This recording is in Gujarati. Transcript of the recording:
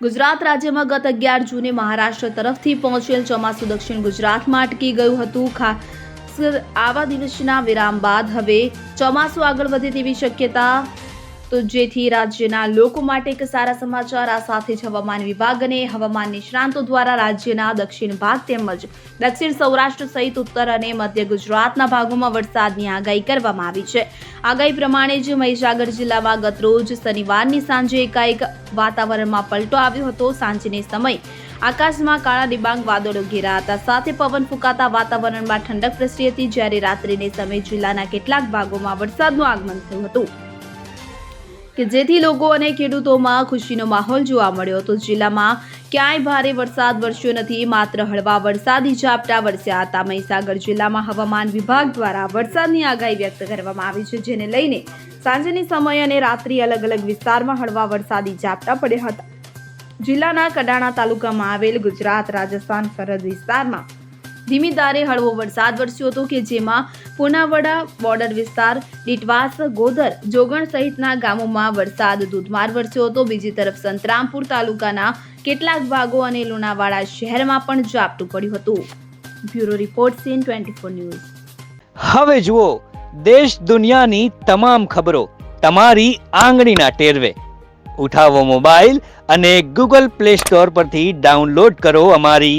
ગુજરાત રાજ્યમાં ગત અગિયાર જૂને મહારાષ્ટ્ર તરફથી પહોંચેલ ચોમાસું દક્ષિણ ગુજરાતમાં અટકી ગયું હતું. ખાસ આવા દિવસના વિરામ બાદ હવે ચોમાસું આગળ વધે તેવી શક્યતા તો જેથી રાજ્યના લોકો માટે એક સારા સમાચાર, આ સાથે જ હવામાન વિભાગ અને હવામાન નિષ્ણાંતો દ્વારા રાજ્યના દક્ષિણ ભાગ તેમજ દક્ષિણ સૌરાષ્ટ્ર સહિત ઉત્તર અને મધ્ય ગુજરાતના ભાગોમાં વરસાદની આગાહી કરવામાં આવી છે. આગાહી પ્રમાણે જ મહીસાગર જિલ્લામાં ગતરોજ શનિવારની સાંજે એકાએક વાતાવરણમાં પલટો આવ્યો હતો. સાંજને સમય આકાશમાં કાળા ડિબાંગ વાદળો ઘેરા હતા. સાથે પવન ફૂંકાતા વાતાવરણમાં ઠંડક પ્રસરી હતી. જ્યારે રાત્રિને સમય જિલ્લાના કેટલાક ભાગોમાં વરસાદનું આગમન થયું હતું. કે જેથી લોકો અને ખેડૂતોમાં ખુશીનો માહોલ જોવા મળ્યો હતો. જિલ્લામાં ક્યાંય ભારે વરસાદ વરસ્યો નથી. માત્ર હળવા વરસાદી ઝાપટા વરસ્યા હતા. મહીસાગર જિલ્લામાં હવામાન વિભાગ દ્વારા વરસાદની આગાહી વ્યક્ત કરવામાં આવી છે, જેને લઈને સાંજની સમય અને રાત્રિ અલગ અલગ વિસ્તારમાં હળવા વરસાદી ઝાપટા પડ્યા હતા. જિલ્લાના કડાણા તાલુકામાં આવેલ ગુજરાત, રાજસ્થાન, સરહદ વિસ્તારમાં ધીમી ધારે હળવો વરસાદ વરસ્યો હતો કે જેમાં પુનાવડા બોર્ડર વિસ્તાર ડીટવાસ ગોધર, જોગણ સહિતના ગામોમાં વરસાદ ધોધમાર વરસ્યો હતો. બીજી તરફ સંતરામપુર તાલુકાના કેટલાક ભાગો અને લુણાવાડા શહેરમાં પણ ઝાપટું પડ્યું હતું. Bureau report CN twenty four news. હવે જુઓ, દેશ દુનિયાની તમામ ખબરો તમારી આંગળીના ટેરવે. ઉઠાવો મોબાઈલ અને ગૂગલ પ્લે સ્ટોર પરથી ડાઉનલોડ કરો અમારી